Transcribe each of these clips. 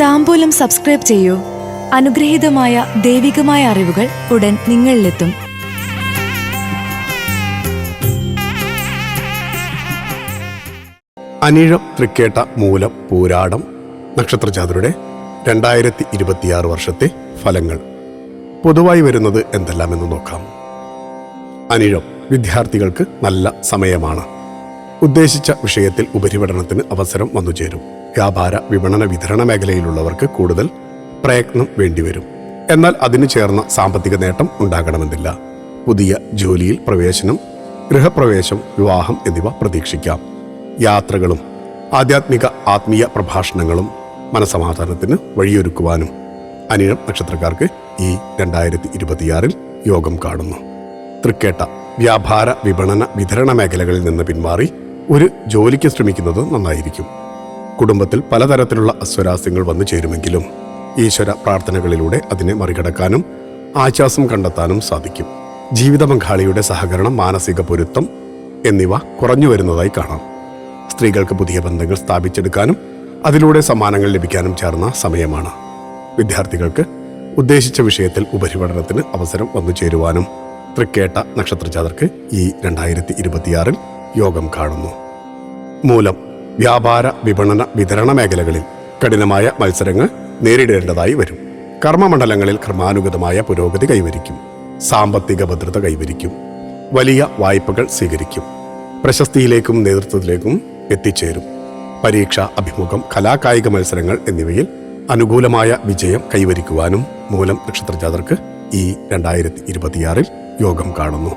താമ്പൂലം subscribe ചെയ്യൂ. അനുഗ്രഹീതമായ ദൈവികമായ അറിവുകൾ ഉടൻ നിങ്ങളിലെത്തും. അനിഴം തൃക്കേട്ട മൂലം പൂരാടം നക്ഷത്രജാതരുടെ രണ്ടായിരത്തി ഇരുപത്തിയാറ് വർഷത്തെ ഫലങ്ങൾ. പൊതുവായി വരുന്നത് എന്തെല്ലാമെന്ന് നോക്കാം. അനിഴം വിദ്യാർത്ഥികൾക്ക് നല്ല സമയമാണ്. ഉദ്ദേശിച്ച വിഷയത്തിൽ ഉപരിപഠനത്തിന് അവസരം വന്നുചേരും. വ്യാപാര വിപണന വിതരണ മേഖലയിലുള്ളവർക്ക് കൂടുതൽ പ്രയത്നം വേണ്ടിവരും. എന്നാൽ അതിനു ചേർന്ന സാമ്പത്തിക നേട്ടം ഉണ്ടാകണമെന്നില്ല. പുതിയ ജോലിയിൽ പ്രവേശനം ഗൃഹപ്രവേശം വിവാഹം എന്നിവ പ്രതീക്ഷിക്കാം. യാത്രകളും ആധ്യാത്മിക ആത്മീയ പ്രഭാഷണങ്ങളും മനസമാധാനത്തിന് വഴിയൊരുക്കുവാനും അനിഴം നക്ഷത്രക്കാർക്ക് ഈ രണ്ടായിരത്തി ഇരുപത്തിയാറിൽ യോഗം കാണുന്നു. തൃക്കേട്ട വ്യാപാര വിപണന വിതരണ മേഖലകളിൽ നിന്ന് പിന്മാറി ഒരു ജോലിക്ക് ശ്രമിക്കുന്നത് നന്നായിരിക്കും. കുടുംബത്തിൽ പലതരത്തിലുള്ള അസ്വരാസ്യങ്ങൾ വന്നു ചേരുമെങ്കിലും ഈശ്വര പ്രാർത്ഥനകളിലൂടെ അതിനെ മറികടക്കാനും ആശ്വാസം കണ്ടെത്താനും സാധിക്കും. ജീവിത പങ്കാളിയുടെ സഹകരണം മാനസിക പൊരുത്തം എന്നിവ കുറഞ്ഞു വരുന്നതായി കാണാം. സ്ത്രീകൾക്ക് പുതിയ ബന്ധങ്ങൾ സ്ഥാപിച്ചെടുക്കാനും അതിലൂടെ സമ്മാനങ്ങൾ ലഭിക്കാനും ചേർന്ന സമയമാണ്. വിദ്യാർത്ഥികൾക്ക് ഉദ്ദേശിച്ച വിഷയത്തിൽ ഉപരിപഠനത്തിന് അവസരം വന്നു ചേരുവാനും തൃക്കേട്ട നക്ഷത്രജാതർക്ക് ഈ രണ്ടായിരത്തി ഇരുപത്തിയാറിൽ യോഗം കാണുന്നു. മൂലം വ്യാപാര വിപണന വിതരണ മേഖലകളിൽ കഠിനമായ മത്സരങ്ങൾ നേരിടേണ്ടതായി വരും. കർമ്മമണ്ഡലങ്ങളിൽ ക്രമാനുഗതമായ പുരോഗതി കൈവരിക്കും. സാമ്പത്തിക ഭദ്രത കൈവരിക്കും. വലിയ വായ്പകൾ സ്വീകരിക്കും. പ്രശസ്തിയിലേക്കും നേതൃത്വത്തിലേക്കും എത്തിച്ചേരും. പരീക്ഷ അഭിമുഖം കലാകായിക മത്സരങ്ങൾ എന്നിവയിൽ അനുകൂലമായ വിജയം കൈവരിക്കുവാനും മൂലം നക്ഷത്രജാതർക്ക് ഈ രണ്ടായിരത്തി ഇരുപത്തിയാറിൽ യോഗം കാണുന്നു.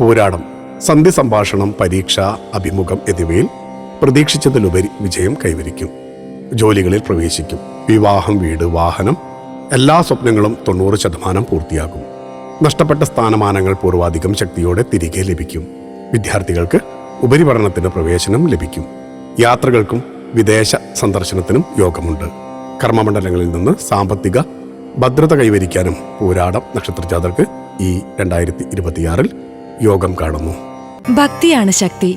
പോരാടം സന്ധി സംഭാഷണം പരീക്ഷ അഭിമുഖം എന്നിവയിൽ പ്രതീക്ഷിച്ചതിലുപരി വിജയം കൈവരിക്കും. ജോലികളിൽ പ്രവേശിക്കും. വിവാഹം വീട് വാഹനം എല്ലാ സ്വപ്നങ്ങളും തൊണ്ണൂറ് ശതമാനം പൂർത്തിയാകും നഷ്ടപ്പെട്ട സ്ഥാനമാനങ്ങൾ പൂർവാധികം ശക്തിയോടെ തിരികെ ലഭിക്കും. വിദ്യാർത്ഥികൾക്ക് ഉപരിപഠനത്തിന് പ്രവേശനം ലഭിക്കും. യാത്രകൾക്കും വിദേശ സന്ദർശനത്തിനും യോഗമുണ്ട്. കർമ്മമണ്ഡലങ്ങളിൽ നിന്ന് സാമ്പത്തിക ഭദ്രത കൈവരിക്കാനും പോരാടം നക്ഷത്രജാതർക്ക് ഈ രണ്ടായിരത്തി ഇരുപത്തിയാറിൽ യോഗം കാണുന്നു. ഭക്തിയാണ് ശക്തി.